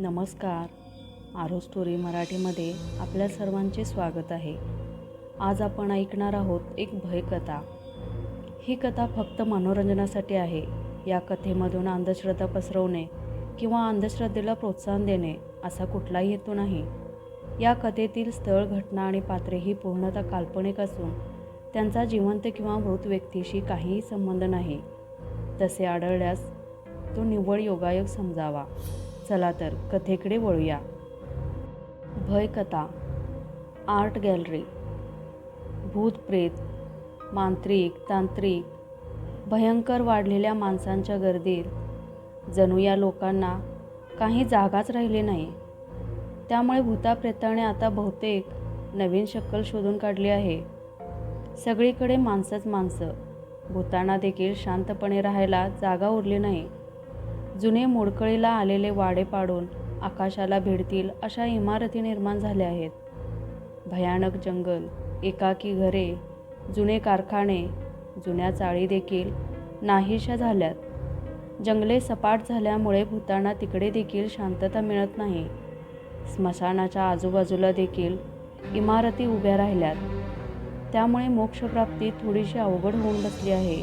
नमस्कार. आरो स्टोरी मराठीमध्ये आपल्या सर्वांचे स्वागत आहे. आज आपण ऐकणार आहोत एक भयकथा ही कथा फक्त मनोरंजनासाठी आहे. या कथेमधून अंधश्रद्धा पसरवणे किंवा अंधश्रद्धेला प्रोत्साहन देणे असा कुठलाही हेतू नाही. या कथेतील स्थळ घटना आणि पात्रे ही पूर्णतः काल्पनिक असून त्यांचा जिवंत किंवा मृत व्यक्तीशी काहीही संबंध नाही. तसे आढळल्यास तो निव्वळ योगायोग समजावा. चला तर कथेकडे वळूया. भयकथा आर्ट गॅलरी भूत प्रेत मांत्रिक तांत्रिक भयंकर वाढलेल्या माणसांच्या गर्दीत जणू या लोकांना काही जागाच राहिली नाही. त्यामुळे भूताप्रेताने आता बहुतेक नवीन शक्कल शोधून काढली आहे. सगळीकडे माणसंच माणसं. भूतांना देखील शांतपणे राहायला जागा उरली नाही. जुने मोडकळीला आलेले वाडे पाडून आकाशाला भिडतील अशा इमारती निर्माण झाल्या आहेत. भयानक जंगल एकाकी घरे जुने कारखाने जुन्या चाळी देखील नाहीशा झाल्यात. जंगले सपाट झाल्यामुळे भूतांना तिकडे देखील शांतता मिळत नाही. स्मशानाच्या आजूबाजूला देखील इमारती उभ्या राहिल्यात. त्यामुळे मोक्षप्राप्ती थोडीशी अवघड होऊन बसली आहे.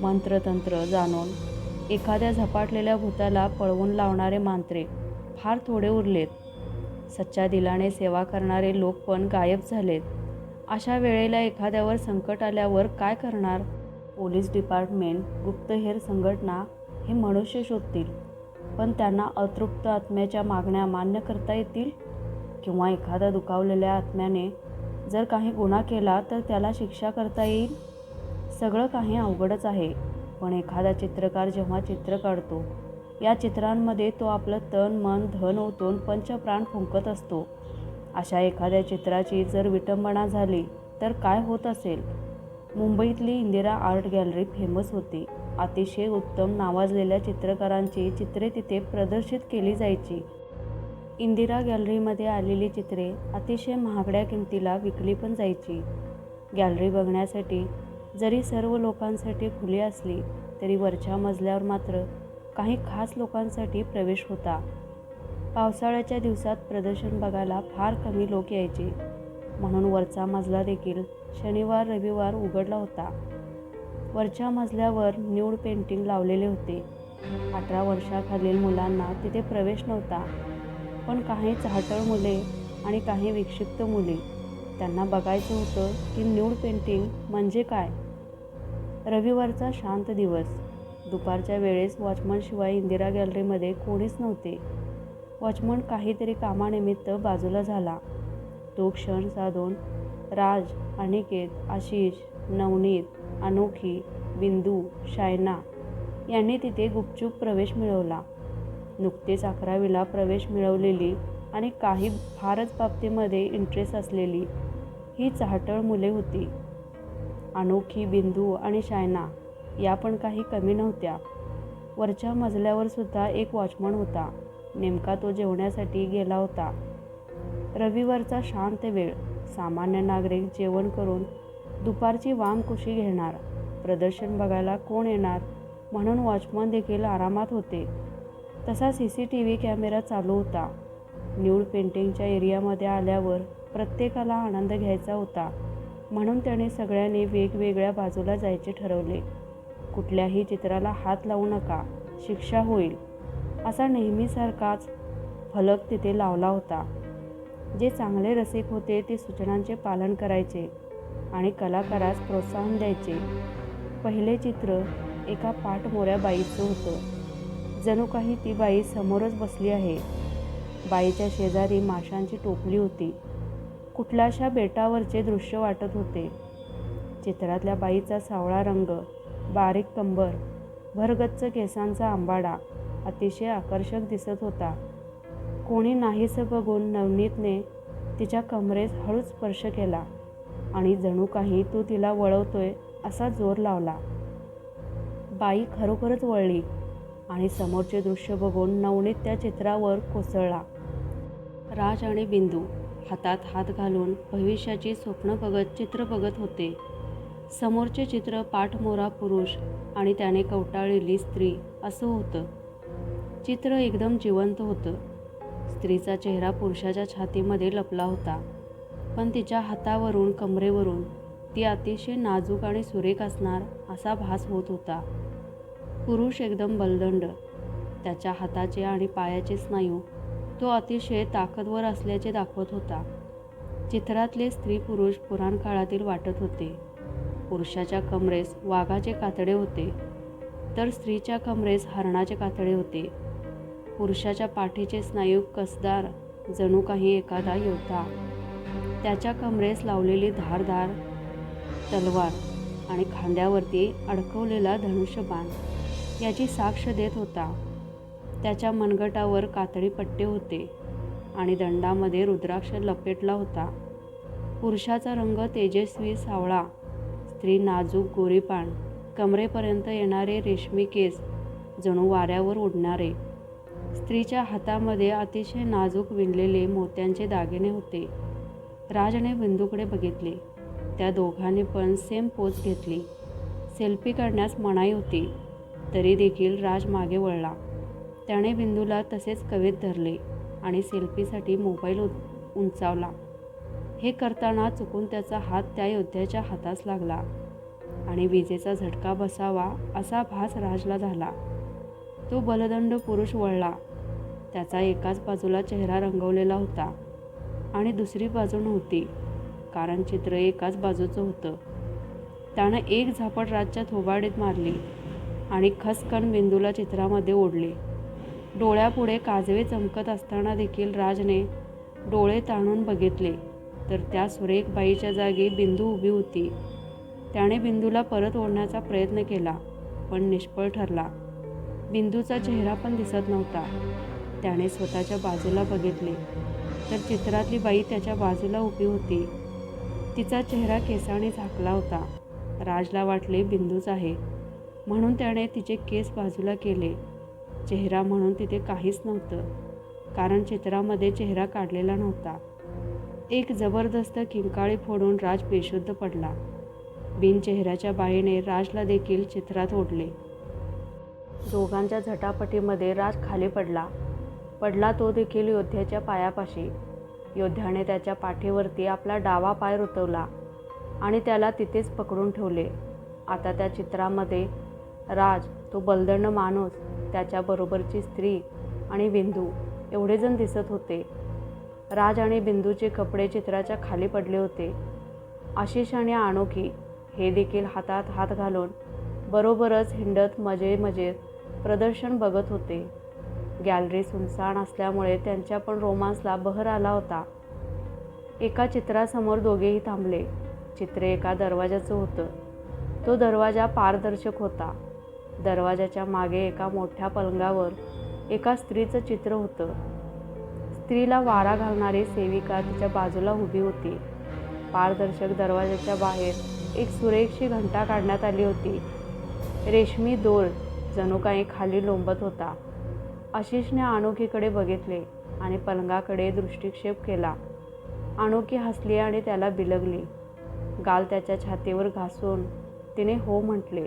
मंत्रतंत्र जाणून एखाद्या झपाटलेल्या भूताला पळवून लावणारे मांत्रे फार थोडे उरलेत. सच्च्या दिलाने सेवा करणारे लोक पण गायब झालेत. अशा वेळेला एखाद्यावर संकट आल्यावर काय करणार? पोलीस डिपार्टमेंट गुप्तहेर संघटना हे मनुष्य शोधतील. पण त्यांना अतृप्त आत्म्याच्या मागण्या मान्य करता येतील? किंवा एखाद्या दुखावलेल्या आत्म्याने जर काही गुन्हा केला तर त्याला शिक्षा करता येईल? सगळं काही अवघडच आहे. पण एखादा चित्रकार जेव्हा चित्र काढतो या चित्रांमध्ये तो आपलं तन मन धन ओतून पंचप्राण फुंकत असतो. अशा एखाद्या चित्राची जर विटंबना झाली तर काय होत असेल? मुंबईतली इंदिरा आर्ट गॅलरी फेमस होती. अतिशय उत्तम नावाजलेल्या चित्रकारांची चित्रे तिथे प्रदर्शित केली जायची. इंदिरा गॅलरीमध्ये आलेली चित्रे अतिशय महागड्या किमतीला विकली पण जायची. गॅलरी बघण्यासाठी जरी सर्व लोकांसाठी खुली असली तरी वरच्या मजल्यावर मात्र काही खास लोकांसाठी प्रवेश होता. पावसाळ्याच्या दिवसात प्रदर्शन बघायला फार कमी लोक यायचे. म्हणून वरचा मजला देखील शनिवार रविवार उघडला होता. वरच्या मजल्यावर न्यूड पेंटिंग लावलेले होते. अठरा वर्षाखालील मुलांना तिथे प्रवेश नव्हता. पण काही चाहटळ मुले आणि काही विक्षिप्त मुले त्यांना बघायचं होतं की न्यूड पेंटिंग म्हणजे काय? रविवारचा शांत दिवस. दुपारच्या वेळेस वॉचमनशिवाय इंदिरा गॅलरीमध्ये कोणीच नव्हते. वॉचमन काहीतरी कामानिमित्त बाजूला झाला. तो क्षण साधून राज अनिकेत आशिष नवनीत अनोखी बिंदू शायना यांनी तिथे गुपचूप प्रवेश मिळवला. नुकतेच अकरावीला प्रवेश मिळवलेली आणि काही फारच बाबतीमध्ये इंटरेस्ट असलेली ही चाहटळ मुले होती. अनोखी बिंदू आणि शायना या पण काही कमी नव्हत्या. वरच्या मजल्यावर सुद्धा एक वॉचमन होता. नेमका तो जेवण्यासाठी गेला होता. रविवारचा शांत वेळ. सामान्य नागरिक जेवण करून दुपारची वामकुशी घेणार? प्रदर्शन बघायला कोण येणार? म्हणून वॉचमन देखील आरामात होते. तसा C C T V camera चालू होता. न्यूड पेंटिंगच्या एरियामध्ये आल्यावर प्रत्येकाला आनंद घ्यायचा होता. म्हणून त्याने सगळ्यांनी वेगवेगळ्या बाजूला जायचे ठरवले. कुठल्याही चित्राला हात लावू नका शिक्षा होईल असा नेहमीसारखाच फलक तिथे लावला होता. जे चांगले रसिक होते ते सूचनांचे पालन करायचे आणि कलाकारास प्रोत्साहन द्यायचे. पहिले चित्र एका पाठमोऱ्या बाईचं होतं. जणू काही ती बाई समोरच बसली आहे. बाईच्या शेजारी माशांची टोपली होती. कुठल्याशा बेटावरचे दृश्य वाटत होते. चित्रातल्या बाईचा सावळा रंग बारीक कंबर भरगच्च केसांचा आंबाडा अतिशय आकर्षक दिसत होता. कोणी नाहीसं बघून नवनीतने तिच्या कमरेस हळूच स्पर्श केला आणि जणू काही तो तिला वळवतोय असा जोर लावला. बाई खरोखरच वळली आणि समोरचे दृश्य बघून नवनीत त्या चित्रावर कोसळला. राज आणि बिंदू हातात हात घालून भविष्याची स्वप्न बघत चित्र बघत होते. समोरचे चित्र पाठमोरा पुरुष आणि त्याने कवटाळलेली स्त्री असं होतं. चित्र एकदम जिवंत होतं. स्त्रीचा चेहरा पुरुषाच्या छातीमध्ये लपला होता. पण तिच्या हातावरून कमरेवरून ती अतिशय नाजूक आणि सुरेख असणार असा भास होत होता. पुरुष एकदम बलदंड. त्याच्या हाताचे आणि पायाचे स्नायू तो अतिशय ताकदवर असल्याचे दाखवत होता. चित्रातले स्त्री पुरुष पुराण काळातील वाटत होते. पुरुषाच्या कमरेस वाघाचे कातडे होते तर स्त्रीच्या कमरेस हरणाचे कातडे होते. पुरुषाच्या पाठीचे स्नायू कसदार जणू काही एखादा योद्धा. त्याच्या कमरेस लावलेली धारदार तलवार आणि खांद्यावरती अडकवलेला धनुष्यबाण याची साक्ष देत होता. त्याच्या मनगटावर कातडी पट्टे होते आणि दंडामध्ये रुद्राक्ष लपेटला होता. पुरुषाचा रंग तेजस्वी सावळा स्त्री नाजूक गोरीपान कमरेपर्यंत येणारे रेशमी केस जणू वाऱ्यावर उडणारे स्त्रीच्या हातामध्ये अतिशय नाजूक विणलेले मोत्यांचे दागिने होते. राजने बिंदूकडे बघितले. त्या दोघांनी पण सेम पोच घेतली. सेल्फी काढण्यास मनाई होती. तरी देखील राज मागे वळला. त्याने बिंदूला तसेच कवेत धरले आणि सेल्फीसाठी मोबाईल उंचावला. हे करताना चुकून त्याचा हात त्या योद्ध्याच्या हातास लागला आणि विजेचा झटका बसावा असा भास राजला झाला. तो बलदंड पुरुष वळला. त्याचा एकाच बाजूला चेहरा रंगवलेला होता आणि दुसरी बाजू नव्हती कारण चित्र एकाच बाजूचं होतं. त्यानं एक झापड राजच्या थोबाडीत मारली आणि खसकन बिंदूला चित्रामध्ये ओढले. डोळ्यापुढे काजवे चमकत असताना देखील राजने डोळे ताणून बघितले. तर त्या सुरेख बाईच्या जागी बिंदू उभी होती. त्याने बिंदूला परत ओढण्याचा प्रयत्न केला पण निष्फळ ठरला. बिंदूचा चेहरा पण दिसत नव्हता. त्याने स्वतःच्या बाजूला बघितले. तर चित्रातली बाई त्याच्या बाजूला उभी होती. तिचा चेहरा केसाने झाकला होता. राजला वाटले बिंदूच आहे. म्हणून त्याने तिचे केस बाजूला केले. चेहरा म्हणून तिथे काहीच नव्हतं कारण चित्रामध्ये चेहरा काढलेला नव्हता. एक जबरदस्त किंकाळी फोडून राज बेशुद्ध पडला. बिनचेहऱ्याच्या बाईने राजला देखील चित्रात ओढले. दोघांच्या झटापटीमध्ये राज खाली पडला. पडला तो देखील योद्ध्याच्या पायापाशी. योद्ध्याने त्याच्या पाठीवरती आपला डावा पाय रुतवला आणि त्याला तिथेच पकडून ठेवले. आता त्या चित्रामध्ये राज तो बलदंड माणूस त्याच्याबरोबरची स्त्री आणि बिंदू एवढेजण दिसत होते. राज आणि बिंदूचे कपडे चित्राच्या खाली पडले होते. आशिष आणि अनोखी हे देखील हातात हात घालून बरोबरच हिंडत मजे मजेत प्रदर्शन बघत होते. गॅलरी सुनसान असल्यामुळे त्यांच्या पण रोमांसला बहर आला होता. एका चित्रासमोर दोघेही थांबले. चित्र एका दरवाजाचं होतं. तो दरवाजा पारदर्शक होता. दरवाजाच्या मागे एका मोठ्या पलंगावर एका स्त्रीचं चित्र होतं. स्त्रीला वारा घालणारी सेविका तिच्या बाजूला उभी होती. पारदर्शक दरवाजाच्या बाहेर एक सुरेखशी घंटा काढण्यात आली होती. रेशमी दोर जणू काही खाली लोंबत होता. आशिषने अनोखीकडे बघितले आणि पलंगाकडे दृष्टिक्षेप केला. अनोखी हसली आणि त्याला बिलगली. गाल त्याच्या छातीवर घासून तिने हो म्हटले.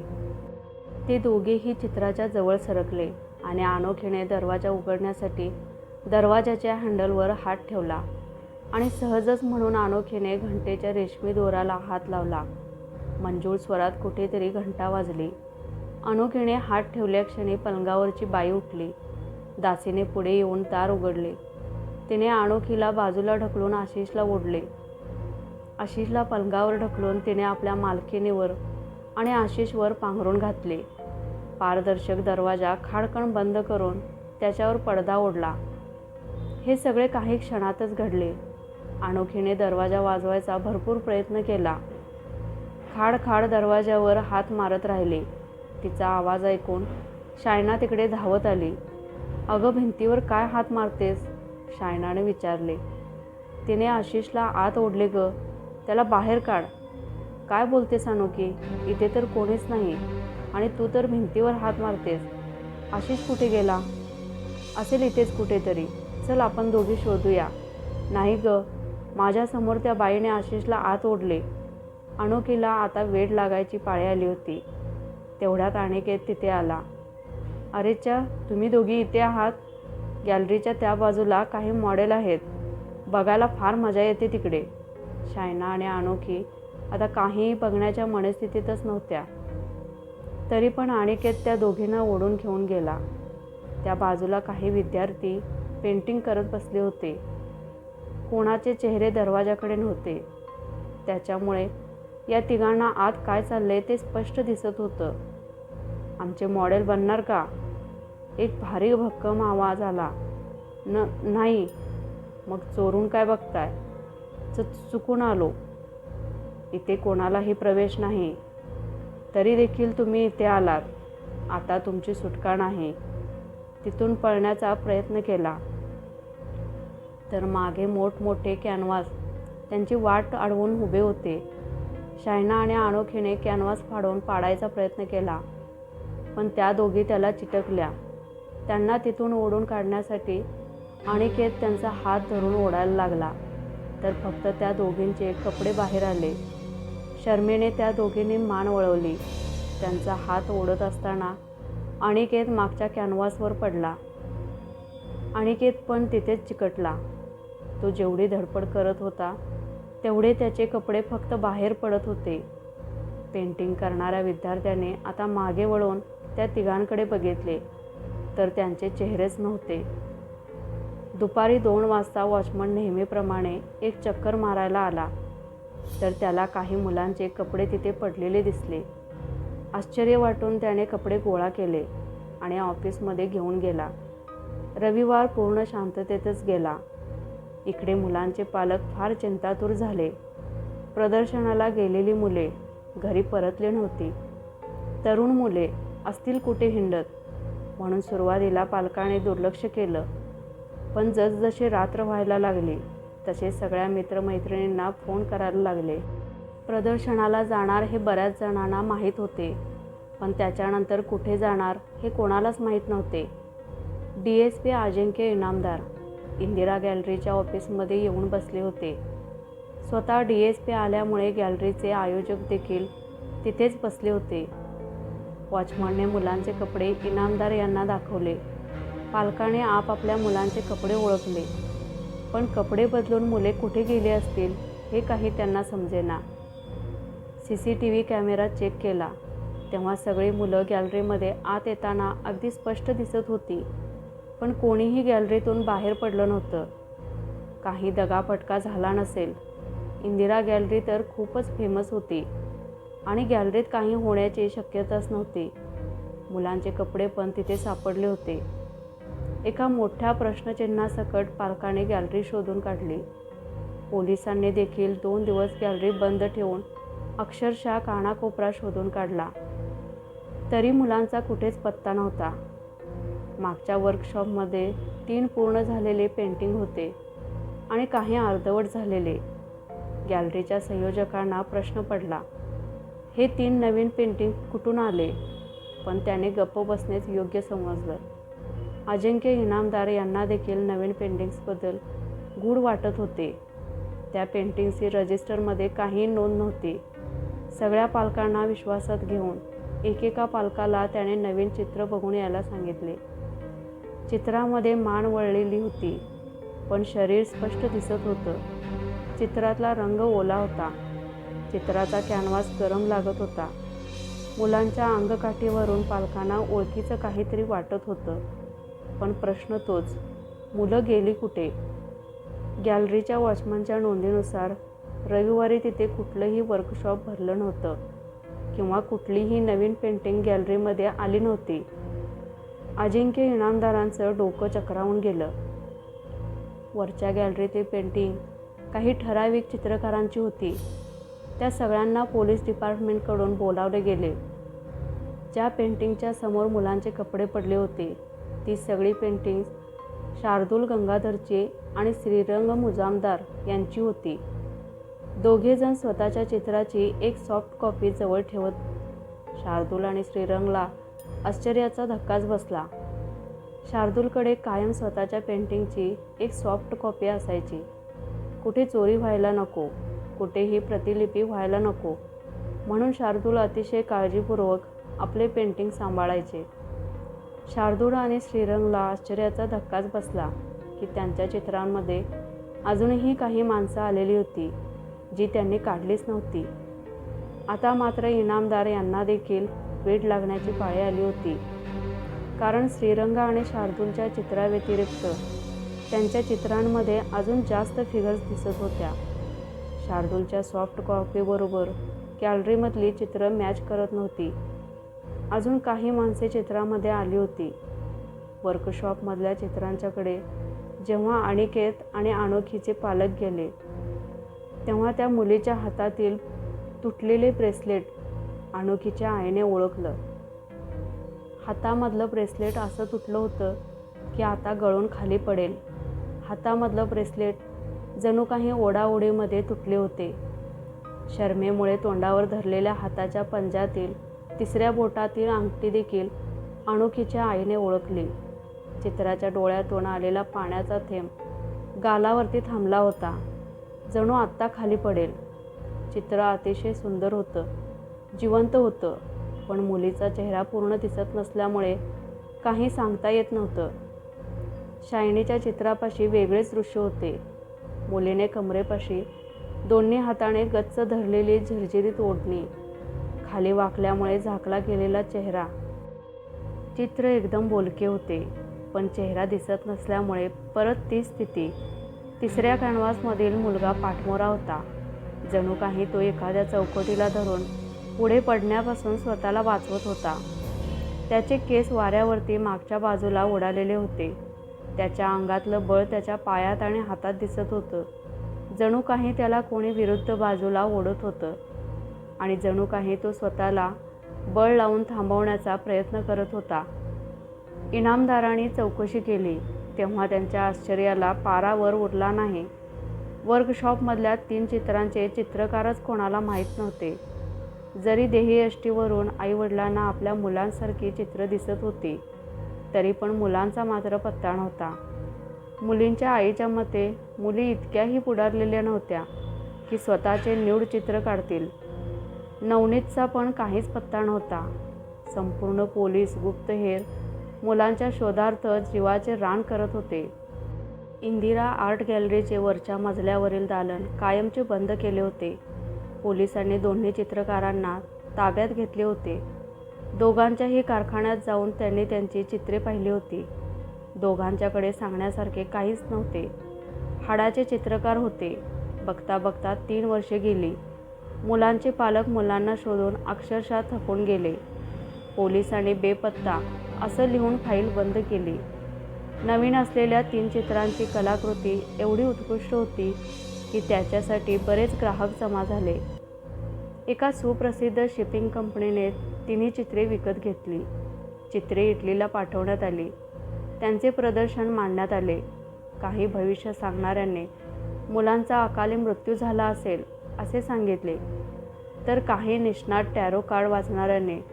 ते दोघेही चित्राच्या जवळ सरकले आणि अनोखीने दरवाजा उघडण्यासाठी दरवाजाच्या हँडलवर हात ठेवला आणि सहजच म्हणून अनोखीने घंटेच्या रेशमी दोराला हात लावला. मंजूळ स्वरात कुठेतरी घंटा वाजली. अनोखीने हात ठेवल्या क्षणी पलंगावरची बाई उठली. दासीने पुढे येऊन दार उघडले. तिने अनोखीला बाजूला ढकलून आशिषला ओढले. आशिषला पलंगावर ढकलून तिने आपल्या मालकिनीवर आणि आशिषवर पांघरून घातले. पारदर्शक दरवाजा खाडकण बंद करून त्याच्यावर पडदा ओढला. हे सगळे काही क्षणातच घडले. अनोखीने दरवाजा वाजवायचा भरपूर प्रयत्न केला. खाड खाड दरवाज्यावर हात मारत राहिले. तिचा आवाज ऐकून शायना तिकडे धावत आली. अगं भिंतीवर काय हात मारतेस? शायनाने विचारले. तिने आशिषला आत ओढले ग. त्याला बाहेर काढ. काय बोलतेस अनोखी? इथे तर कोणीच नाही. आणि तू तर भिंतीवर हात मारतेस. आशिष कुठे गेला? असेल इथेच कुठेतरी. चल आपण दोघी शोधूया. नाही ग माझ्यासमोर त्या बाईने आशिषला आत ओढले. अनोखीला आता वेड लागायची पाळी आली होती. तेवढ्यात अनिकेत तिथे आला. अरेच्या तुम्ही दोघी इथे आहात? गॅलरीच्या त्या बाजूला काही मॉडेल आहेत. बघायला फार मजा येते तिकडे. शायना आणि अनोखी आता काहीही बघण्याच्या मनस्थितीतच नव्हत्या. तरी पण अनिकेत त्या दोघींना ओढून घेऊन गेला. त्या बाजूला काही विद्यार्थी पेंटिंग करत बसले होते. कोणाचे चेहरे दरवाजाकडे नव्हते. त्याच्यामुळे या तिघांना आत काय चाललंय ते स्पष्ट दिसत होतं. आमचे मॉडेल बनणार का? एक भारी भक्कम आवाज आला. न नाही. मग चोरून काय बघताय? च चुकून आलो. इथे कोणालाही प्रवेश नाही. तरी देखील तुम्ही इथे आलात. आता तुमची सुटका नाही. तिथून पळण्याचा प्रयत्न केला. तर मागे मोठमोठे कॅनव्हास त्यांची वाट अडवून उभे होते. शायना आणि अनोखीने कॅनव्हास फाडून पाडायचा प्रयत्न केला. पण त्या दोघी त्याला चिटकल्या. त्यांना तिथून ओढून काढण्यासाठी अनिकेत त्यांचा हात धरून ओढायला लागला. तर फक्त त्या दोघींचे कपडे बाहेर आले. शर्मेने त्या दोघींनी मान वळवली. त्यांचा हात ओढत असताना अनिकेत मागच्या कॅनव्हासवर पडला. अनिकेत पण तिथेच चिकटला. तो जेवढी धडपड करत होता तेवढे त्याचे कपडे फक्त बाहेर पडत होते. पेंटिंग करणाऱ्या विद्यार्थ्याने आता मागे वळून त्या तिघांकडे बघितले तर त्यांचे चेहरेच नव्हते. दुपारी दोन वाजता वॉचमन नेहमीप्रमाणे एक चक्कर मारायला आला. तर त्याला काही मुलांचे कपडे तिथे पडलेले दिसले. आश्चर्य वाटून त्याने कपडे गोळा केले आणि ऑफिसमध्ये घेऊन गेला. रविवार पूर्ण शांततेतच गेला. इकडे मुलांचे पालक फार चिंतातूर झाले. प्रदर्शनाला गेलेली मुले घरी परतली नव्हती. तरुण मुले असतील कुठे हिंडत? म्हणून सुरुवातीला पालकाने दुर्लक्ष केलं. पण जसजशी रात्र व्हायला लागली तसे सगळ्या मित्रमैत्रिणींना फोन करायला लागले. प्रदर्शनाला जाणार हे बऱ्याच जणांना माहीत होते पण त्याच्यानंतर कुठे जाणार हे कोणालाच माहीत नव्हते. D S P Ajinkya Inamdar Indira गॅलरीच्या ऑफिसमध्ये येऊन बसले होते. स्वतः डी एस पी आल्यामुळे गॅलरीचे आयोजक देखील तिथेच बसले होते. वॉचमनने मुलांचे कपडे इनामदार यांना दाखवले. पालकाने आपापल्या मुलांचे कपडे ओळखले. पण कपडे बदलून मुले कुठे गेली असतील हे काही त्यांना समजेना. C C T V camera check केला. तेव्हा सगळी मुलं गॅलरीमध्ये आत येताना अगदी स्पष्ट दिसत होती. पण कोणीही गॅलरीतून बाहेर पडलं नव्हतं. काही दगाफटका झाला नसेल. इंदिरा गॅलरी तर खूपच फेमस होती. आणि गॅलरीत काही होण्याची शक्यताच नव्हती. मुलांचे कपडे पण तिथे सापडले होते. एका मोठ्या प्रश्नचिन्हासकट पालकाने गॅलरी शोधून काढली. पोलिसांनी देखील दोन दिवस गॅलरी बंद ठेवून अक्षरशः कानाकोपरा शोधून काढला. तरी मुलांचा कुठेच पत्ता नव्हता. मागच्या वर्कशॉपमध्ये तीन पूर्ण झालेले पेंटिंग होते आणि काही अर्धवट झालेले. गॅलरीच्या संयोजकांना प्रश्न पडला हे तीन नवीन पेंटिंग कुठून आले? पण त्याने गप्प बसणेच योग्य समजलं. अजिंक्य इनामदार यांना देखील नवीन पेंटिंग्सबद्दल गूढ वाटत होते. त्या पेंटिंग्सची रजिस्टरमध्ये काही नोंद नव्हती. सगळ्या पालकांना विश्वासात घेऊन एकेका पालकाला त्याने नवीन चित्र बघून यायला सांगितले. चित्रामध्ये मान वळलेली होती पण शरीर स्पष्ट दिसत होतं. चित्रातला रंग ओला होता. चित्राचा कॅनव्हास गरम लागत होता. मुलांच्या अंगकाठीवरून पालकांना ओळखीचं काहीतरी वाटत होतं. पण प्रश्न तोच मुलं गेली कुठे? गॅलरीच्या वॉचमनच्या नोंदीनुसार रविवारी तिथे कुठलंही वर्कशॉप भरलं नव्हतं किंवा कुठलीही नवीन पेंटिंग गॅलरीमध्ये आली नव्हती. अजिंक्य इनामदारांचं डोकं चक्रावून गेलं. वरच्या गॅलरीतील पेंटिंग काही ठराविक चित्रकारांची होती. त्या सगळ्यांना पोलीस डिपार्टमेंटकडून बोलावले गेले. ज्या पेंटिंगच्या समोर मुलांचे कपडे पडले होते ती सगळी पेंटिंग्स शार्दूल गंगाधरची आणि श्रीरंग मुजामदार यांची होती. दोघेजण स्वतःच्या चित्राची एक सॉफ्ट कॉपी जवळ ठेवत शार्दूल आणि श्रीरंगला आश्चर्याचा धक्काच बसला. शार्दूलकडे कायम स्वतःच्या पेंटिंगची एक सॉफ्ट कॉपी असायची. कुठे चोरी व्हायला नको कुठेही प्रतिलिपी व्हायला नको म्हणून शार्दूल अतिशय काळजीपूर्वक आपले पेंटिंग सांभाळायचे. शार्दूळ आणि श्रीरंगला आश्चर्याचा धक्काच बसला की त्यांच्या चित्रांमध्ये अजूनही काही माणसं आलेली होती जी त्यांनी काढलीच नव्हती. आता मात्र इनामदार यांना देखील वेड लागण्याची पाळी आली होती. कारण श्रीरंग आणि शार्दूलच्या चित्राव्यतिरिक्त त्यांच्या चित्रांमध्ये अजून जास्त फिगर्स दिसत होत्या. शार्दूलच्या सॉफ्ट कॉपीबरोबर गॅलरीमधली चित्रं मॅच करत नव्हती. अजून काही माणसे चित्रामध्ये आली होती. वर्कशॉपमधल्या चित्रांच्याकडे जेव्हा अनिकेत आणि अनोखीचे पालक गेले तेव्हा त्या मुलीच्या हातातील तुटलेले ब्रेसलेट अनोखीच्या आईने ओळखलं. हातामधलं ब्रेसलेट असं तुटलं होतं की आता गळून खाली पडेल. हातामधलं ब्रेसलेट जणू काही ओढाओढीमध्ये तुटले होते. शर्मेमुळे तोंडावर धरलेल्या हाताच्या पंजातील तिसऱ्या बोटातील अंगठी देखील अनोखीच्या आईने ओळखली. चित्राच्या डोळ्यातून आलेला पाण्याचा थेंब गालावरती थांबला होता. जणू आत्ता खाली पडेल. चित्र अतिशय सुंदर होतं. जिवंत होतं. पण मुलीचा चेहरा पूर्ण दिसत नसल्यामुळे काही सांगता येत नव्हतं. शायनीच्या चित्रापाशी वेगळेच दृश्य होते. मुलीने कमरेपाशी दोन्ही हाताने गच्च धरलेली झरझिरीत ओढणी खाली वाकल्यामुळे झाकला गेलेला चेहरा. चित्र एकदम बोलके होते पण चेहरा दिसत नसल्यामुळे परत ती स्थिती. तिसऱ्या कॅनव्हासमधील मुलगा पाठमोरा होता. जणू काही तो एखाद्या चौकटीला धरून पुढे पडण्यापासून स्वतःला वाचवत होता. त्याचे केस वाऱ्यावरती मागच्या बाजूला उडालेले होते. त्याच्या अंगातलं बळ त्याच्या पायात आणि हातात दिसत होतं. जणू काही त्याला कोणी विरुद्ध बाजूला ओढत होतं. आणि जणू काही तो स्वतःला बळ लावून थांबवण्याचा प्रयत्न करत होता. इनामदारांनी चौकशी केली तेव्हा त्यांच्या आश्चर्याला पारावर उरला नाही. वर्कशॉपमधल्या तीन चित्रांचे चित्रकारच कोणाला माहीत नव्हते. जरी देहीयष्टीवरून आईवडिलांना आपल्या मुलांसारखी चित्र दिसत होती तरी पण मुलांचा मात्र पत्ता नव्हता. मुलींच्या आईच्या मते मुली इतक्याही पुढारलेल्या नव्हत्या की स्वतःचे न्यूड चित्र काढतील. नवनीतचा पण काहीच पत्ता नव्हता. संपूर्ण पोलीस गुप्तहेर मुलांच्या शोधार्थ जीवाचे रान करत होते. इंदिरा आर्ट गॅलरीचे वरच्या मजल्यावरील दालन कायमचे बंद केले होते. पोलिसांनी दोन्ही चित्रकारांना ताब्यात घेतले होते. दोघांच्याही कारखान्यात जाऊन त्यांनी त्यांची चित्रे पाहिली होती. दोघांच्याकडे सांगण्यासारखे काहीच नव्हते. हाडाचे चित्रकार होते. बघता बघता तीन वर्षे गेली. मुलांचे पालक मुलांना शोधून अक्षरशः थकून गेले. पोलिसांनी बेपत्ता असं लिहून फाईल बंद केली. नवीन असलेल्या तीन चित्रांची कलाकृती एवढी उत्कृष्ट होती की त्याच्यासाठी बरेच ग्राहक जमा झाले. एका सुप्रसिद्ध शिपिंग कंपनीने तिन्ही चित्रे विकत घेतली. चित्रे इटलीला पाठवण्यात आली. त्यांचे प्रदर्शन मांडण्यात आले. काही भविष्य सांगणाऱ्यांनी मुलांचा अकाली मृत्यू झाला असेल. असे सांगितले. तर काही निष्णात टॅरो कार्ड वाचणाऱ्याने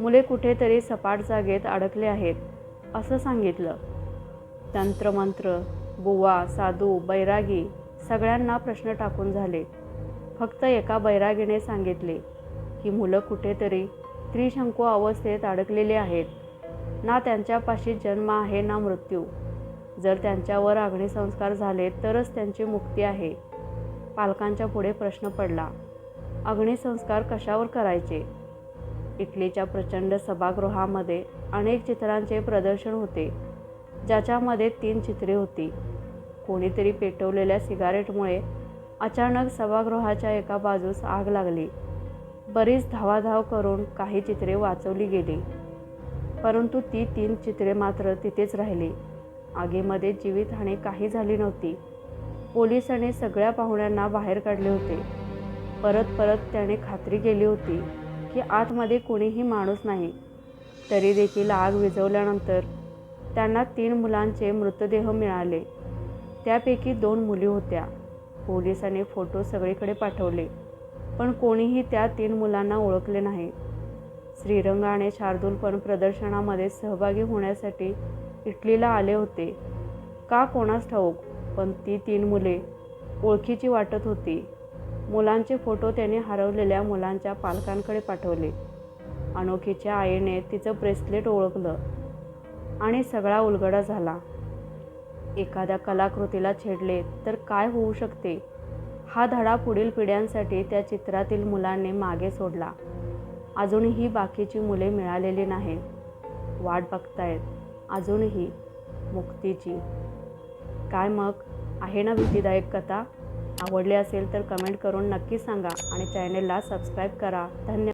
मुले कुठेतरी सपाट जागेत अडकले आहेत असं सांगितलं. तंत्रमंत्र बुवा साधू बैरागी सगळ्यांना प्रश्न टाकून झाले. फक्त एका बैरागीने सांगितले की मुलं कुठेतरी त्रिशंकू अवस्थेत अडकलेली आहेत. ना त्यांच्यापाशी जन्म आहे ना मृत्यू. जर त्यांच्यावर अग्निसंस्कार झाले तरच त्यांची मुक्ती आहे. पालकांच्या पुढे प्रश्न पडला. अग्निसंस्कार कशावर करायचे? इटलीच्या प्रचंड सभागृहामध्ये अनेक चित्रांचे प्रदर्शन होते ज्याच्यामध्ये तीन चित्रे होती. कोणीतरी पेटवलेल्या सिगारेटमुळे अचानक सभागृहाच्या एका बाजूस आग लागली. बरीच धावाधाव करून काही चित्रे वाचवली गेली. परंतु ती तीन चित्रे मात्र तिथेच राहिली. आगीमध्ये जीवितहानी काही झाली नव्हती. पोलिसाने सगळ्या पाहुण्यांना बाहेर काढले होते. परत परत त्याने खात्री केली होती की आतमध्ये कोणीही माणूस नाही. तरी देखील आग विझवल्यानंतर त्यांना तीन मुलांचे मृतदेह मिळाले. त्यापैकी दोन मुली होत्या. पोलिसांनी फोटो सगळीकडे पाठवले पण कोणीही त्या तीन मुलांना ओळखले नाही. श्रीरंग आणि शार्दूल पण प्रदर्शनामध्ये सहभागी होण्यासाठी इटलीला आले होते. का कोणास ठाऊक? पण ती तीन मुले ओळखीची वाटत होती. मुलांचे फोटो त्याने हरवलेल्या मुलांच्या पालकांकडे पाठवले. अनोखीच्या आईने तिचं ब्रेसलेट ओळखलं आणि सगळा उलगडा झाला. एखाद्या कलाकृतीला छेडले तर काय होऊ शकते? हा धडा पुढील पिढ्यांसाठी त्या चित्रातील मुलांनी मागे सोडला. अजूनही बाकीची मुले मिळालेली नाहीत. वाट बघतायत. अजूनही मुक्तीची. काय मग? आहे ना भीतीदायक कथा? आवडली असेल तर कमेंट करून नक्की सांगा आणि चॅनेलला सबस्क्राईब करा. धन्यवाद.